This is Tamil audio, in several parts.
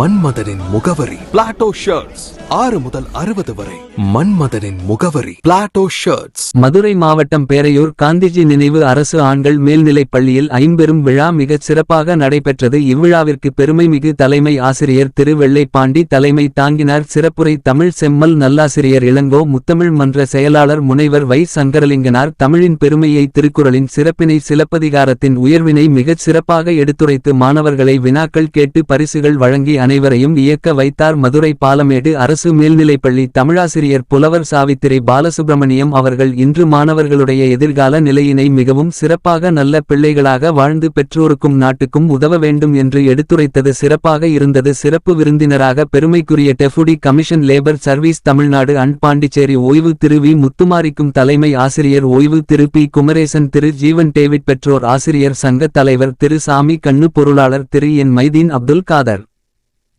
மன்மதனின் முகவரி. பிளாட்டோ ஷர்ட்ஸ் ஆறு முதல் அறுபது வரை. மன்மதனின் முகவரி. பிளாட்டோ ஷர்ட்ஸ் மதுரை மாவட்டம் பேரையூர் காந்திஜி நினைவு அரசு ஆண்கள் மேல்நிலைப் பள்ளியில் ஐம்பெரும் விழா மிகச் சிறப்பாக நடைபெற்றது. இவ்விழாவிற்கு பெருமைமிகு தலைமை ஆசிரியர் திரு வெள்ளைப்பாண்டி தலைமை தாங்கினார் சிறப்புரை தமிழ் செம்மல் நல்லாசிரியர் இளங்கோ முத்தமிழ் மன்ற செயலாளர் முனைவர் வை சங்கரலிங்கனார். தமிழின் பெருமையை திருக்குறளின் சிறப்பினை சிலப்பதிகாரத்தின் உயர்வினை மிகச் சிறப்பாக எடுத்துரைத்து மாணவர்களை வினாக்கள் கேட்டு பரிசுகள் வழங்கி அனைவரையும் இயக்க வைத்தார். மதுரை பாலமேடு அரசு மேல்நிலைப்பள்ளி தமிழாசிரியர் புலவர் சாவித்திரை பாலசுப்பிரமணியம் அவர்கள் இன்று மாணவர்களுடைய எதிர்கால நிலையினை மிகவும் சிறப்பாக நல்ல பிள்ளைகளாக வாழ்ந்து பெற்றோருக்கும் நாட்டுக்கும் உதவ வேண்டும் என்று எடுத்துரைத்தது சிறப்பாக இருந்தது. சிறப்பு விருந்தினராக பெருமைக்குரிய deputy commission labour service Tamil Nadu and Pondicherry ஓய்வு திரு வி முத்துமாரிக்கும் தலைமை ஆசிரியர் ஓய்வு திரு பி குமரேசன் திரு ஜீவன் டேவிட் பெற்றோர் ஆசிரியர் சங்க தலைவர் திரு சாமி கண்ணு பொருளாளர் திரு என் மைதீன் அப்துல் காதர்.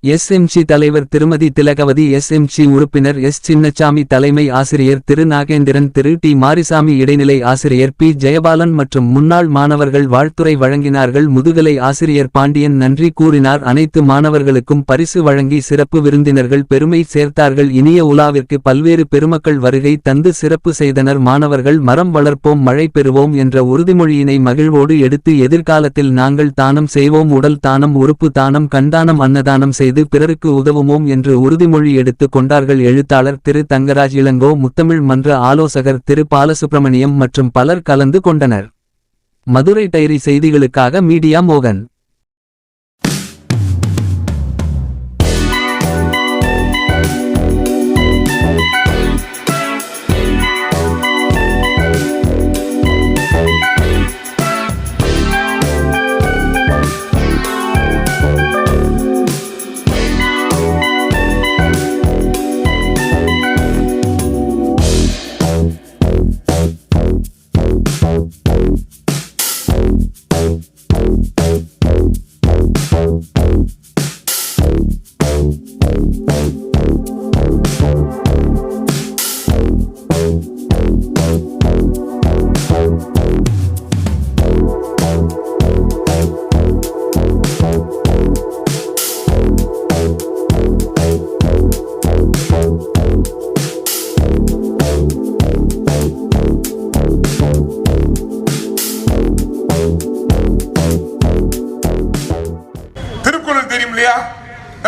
எஸ்எம்சி தலைவர் திருமதி திலகவதி எஸ்எம்சி உறுப்பினர் எஸ். சின்னச்சாமி தலைமை ஆசிரியர் திரு. நாகேந்திரன் திரு. டி. மாரிசாமி இடைநிலை ஆசிரியர் பி. ஜெயபாலன் மற்றும் முன்னாள் மாணவர்கள் வாழ்த்துரை வழங்கினார்கள். முதுகலை ஆசிரியர் பாண்டியன் நன்றி கூறினார். அனைத்து மாணவர்களுக்கும் பரிசு வழங்கி சிறப்பு விருந்தினர்கள் பெருமை சேர்த்தார்கள். இனிய உலாவிற்கு பல்வேறு பெருமக்கள் வருகை தந்து சிறப்பு செய்தனர். மாணவர்கள் மரம் வளர்ப்போம் மழை பெறுவோம் என்ற உறுதிமொழியினை மகிழ்வோடு எடுத்து எதிர்காலத்தில் நாங்கள் தானம் செய்வோம். உடல் தானம் உறுப்பு தானம் கண்தானம் அன்னதானம் செய்து பிறருக்கு உதவுமோம் என்று உறுதிமொழி எடுத்து கொண்டார்கள் எழுத்தாளர் திரு தங்கராஜ் இளங்கோ முத்தமிழ் மன்ற ஆலோசகர் திரு பாலசுப்பிரமணியம் மற்றும் பலர் கலந்து கொண்டனர். மதுரை டைரி செய்திகளுக்காக மீடியா மோகன்.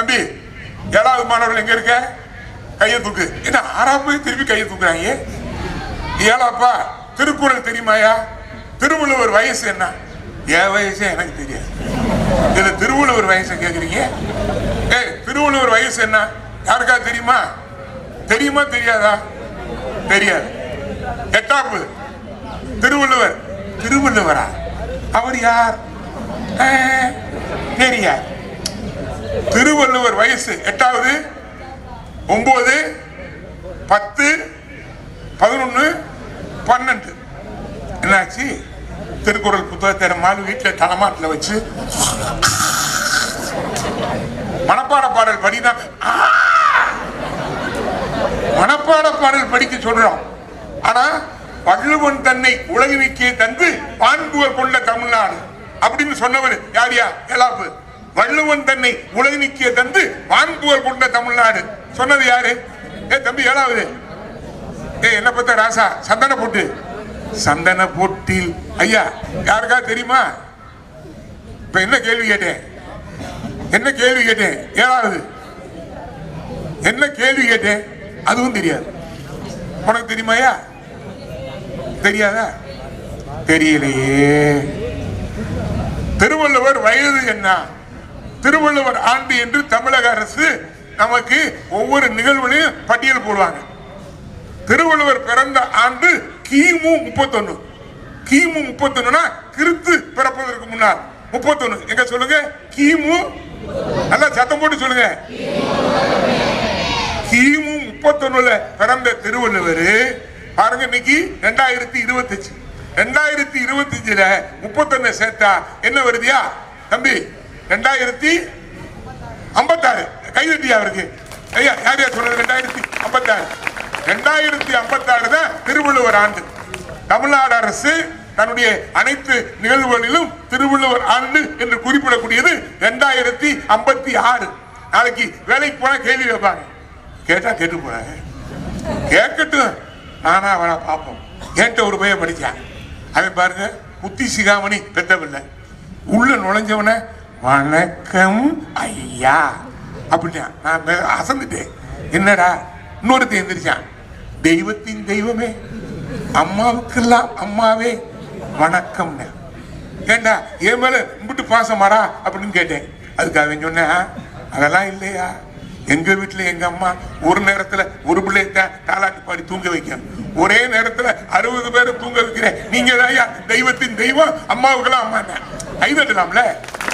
தம்பி ஏழாவது மாணவர்கள் எங்க இருக்க? கையை தூக்கு. என்ன ஆறாவது திருப்பி கையை தூக்குறாங்க? ஏழாப்பா திருக்குறள் தெரியுமாயா திருவள்ளுவர் வயசு என்ன? என் வயசே எனக்கு தெரியாது. இதுல திருவள்ளுவர் வயசை கேக்குறீங்க? ஏய் திருவள்ளுவர் வயசு என்ன? யாருக்கா தெரியுமா? தெரியுமா தெரியாதா? தெரியாது. எட்டாப்பு திருவள்ளுவர். திருவள்ளுவரா? அவர் யார்? தெரியாது. திருவள்ளுவர் வயசு எட்டாவது? ஒன்பது பத்து? பதினொன்று பன்னெண்டு. என்னாச்சு? திருக்குறள் புத்தகத்தை மாடு வீட்டில் தலைமாட்டில் வச்சு மனப்பாட பாடல் படிதான் மனப்பாட பாடல் படிக்க சொல்றோம். ஆனா வள்ளுவன் தன்னை உலகிற்கே தந்து பான்புவர் கொண்ட தமிழ்நாடு அப்படின்னு சொன்னவர் யார் யா? எலாப்பு வள்ளுவன் தன்னை உலகினிக்கே தந்து வான்புவர் கொண்ட தமிழ்நாடு. சொன்னது யாரு? ஏ தம்பி ஏழாவது. ஏ என்ன பத்த ராசா சந்தன போட்டு. சந்தன போட்டில். ஐயா யாருக்கா தெரியுமா? இப்ப என்ன கேள்வி கேட்டேன்? என்ன கேள்வி கேட்டேன்? ஏழாவது. என்ன கேள்வி கேட்டேன்? அதுவும் தெரியாது. உனக்கு தெரியுமாயா தெரியாதா? தெரியலையே. திருவள்ளுவர் வயது என்ன? திருவள்ளுவர் ஆண்டு என்று தமிழக அரசு நமக்கு ஒவ்வொரு நிகழ்வுலையும் பட்டியல் போடுவாங்க. திருவள்ளுவர் பிறந்த ஆண்டு கிமு முப்பத்தொன்னு. கிமு முப்பத்தொன்னுனா கிறித்து பிறப்பதற்கு முன்னால். முப்பத்தொன்னு. எங்க சொல்லுங்க? கிமு. நல்லா சத்தம் போட்டு சொல்லுங்க. கிமு முப்பத்தொன்னுல பிறந்த திருவள்ளுவர் பாருங்க இன்னைக்கு ரெண்டாயிரத்தி இருபத்தஞ்சு. ரெண்டாயிரத்தி இருபத்தஞ்சுல முப்பத்தொன்னு சேர்த்தா என்ன வருதியா? தம்பி ரெண்டாயிரத்தி ஐம்பத்தாறு. கைதட்டியா அவருக்கு? ஐயா யார் யார் சொல்றது ரெண்டாயிரத்தி ஐம்பத்தாறு? ரெண்டாயிரத்தி ஐம்பத்தாறு தான் திருவள்ளுவர் ஆண்டு. தமிழ்நாடு அரசு தன்னுடைய அனைத்து நிகழ்வுகளிலும் திருவள்ளுவர் ஆண்டு என்று குறிப்பிடக்கூடியது ரெண்டாயிரத்தி ஐம்பத்தி ஆறு நாளைக்கு வேலைக்கு போனா கேள்வி வைப்பாங்க கேட்டா கேட்டு போறாங்க கேட்கட்டும். நானா அவனை பார்ப்போம். கேட்ட ஒரு பையன் படிச்சான் அவன் பாருங்க குத்தி சிகாமணி பெத்த பிள்ளை உள்ள நுழைஞ்சவன வணக்கம் ஐயா. அப்படின்னா நான் அசந்துட்டேன். என்னடா? இன்னொருத்தன் எந்திரிச்சான். தெய்வத்தின் தெய்வமே. அம்மாவுக்கெல்லாம் அம்மாவே. வணக்கம்னு. ஏண்டா என் மேல இம்பிட்டு பாசமாடா அப்படின்னு கேட்டேன். அதுக்கு அவன் சொன்னேன் அதெல்லாம் இல்லையா? எங்க வீட்டுல எங்க அம்மா ஒரு நேரத்துல ஒரு பிள்ளைய தான் தாலாட்டு பாடி தூங்க வைக்கும். ஒரே நேரத்துல அறுபது பேரை தூங்க வைக்கிறேன். நீங்க தான் தெய்வத்தின் தெய்வம் அம்மாவுக்கெல்லாம் அம்மா கைதட்டலாம்ல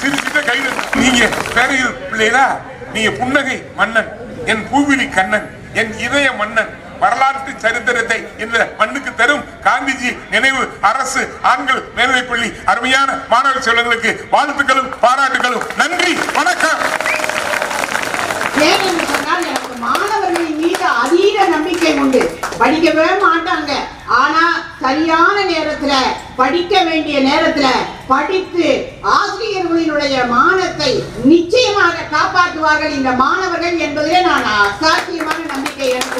சிரிச்சுட்டு கைதட்டலாம் நீங்க பேரையில் பிள்ளைகளா நீங்க புன்னகை மன்னன் என் பூவிழி கண்ணன் என் இதய மன்னன் வரலாற்று சரித்திரத்தை இந்த மண்ணுக்கு தரும் காந்திஜி நினைவு அரசு ஆண்கள் மேல்நிலைப்பள்ளி அருமையான மாணவ செல்வங்களுக்கு வாழ்த்துக்களும் பாராட்டுகளும். நன்றி வணக்கம். ஏன் மாணவர்களின் மீது அதீத நம்பிக்கை உண்டு. படிக்கவே மாட்டாங்க. ஆனா சரியான நேரத்துல படிக்க வேண்டிய நேரத்துல படித்து ஆசிரியர் ஆசிரியர்களினுடைய மானத்தை நிச்சயமாக காப்பாற்றுவார்கள் இந்த மாணவர்கள் என்பதிலே நான் அசாத்தியமான நம்பிக்கை எனக்கு